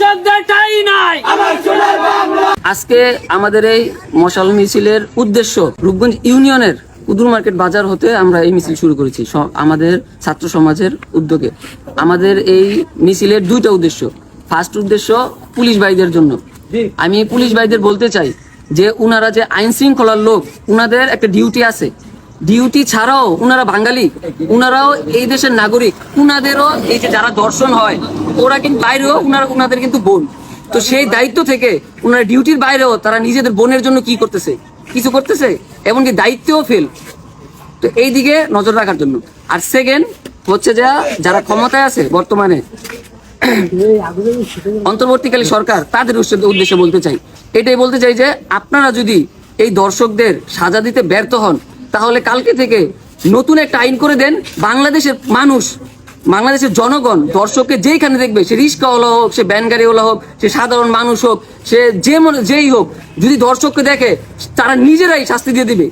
নাই। নাই। আমার সোনার বাংলা। আজকে আমাদের এই মশাল মিছিলের উদ্দেশ্য রূপগঞ্জ ইউনিয়নের কুদুর মার্কেট বাজার হতে আমরা এই মিছিল শুরু করেছি আমাদের ছাত্র সমাজের উদ্যোগে। আমাদের এই মিছিলের দুইটা উদ্দেশ্য। ফার্স্ট উদ্দেশ্য পুলিশ ভাইদের জন্য। আমি পুলিশ ভাইদের বলতে চাই যে উনারা যে আইন শৃঙ্খলার লোক উনাদের একটা ডিউটি আছে। ডিউটি ছাড়াও উনারা বাঙালি, উনারাও এই দেশের নাগরিক, উনাদেরও এই যে যারা দর্শন হয়, ওরা কিন্তু বাইরেও উনারা, উনাদের কিন্তু বোন। তো সেই দায়িত্ব থেকে ওনারা ডিউটির বাইরেও তারা নিজেদের বোনের জন্য কি করতেছে? কিছু করতেছে? এমনকি দায়িত্বও ফেল তো এই দিকে নজর রাখার জন্য। আর সেকেন্ড হচ্ছে যা, যারা ক্ষমতায় আছে বর্তমানে, অন্তর্বর্তীকালী সরকার, তাদের উদ্দেশ্যে বলতে চাই। এটাই বলতে চাই যে, আপনারা যদি এই দর্শকদের সাজা দিতে ব্যর্থ হন তাহলে কালকে থেকে নতুন একটা আইন করে দেন বাংলাদেশের মানুষ, বাংলাদেশের জনগণ, দর্শককে যেইখানে দেখবে, সে রিক্সাওয়ালা হোক, সে ব্যান গাড়িওয়ালা হোক, সে সাধারণ মানুষ হোক, সে যে যেই হোক, যদি দর্শককে দেখে, তারা নিজেরাই শাস্তি দিয়ে দিবে।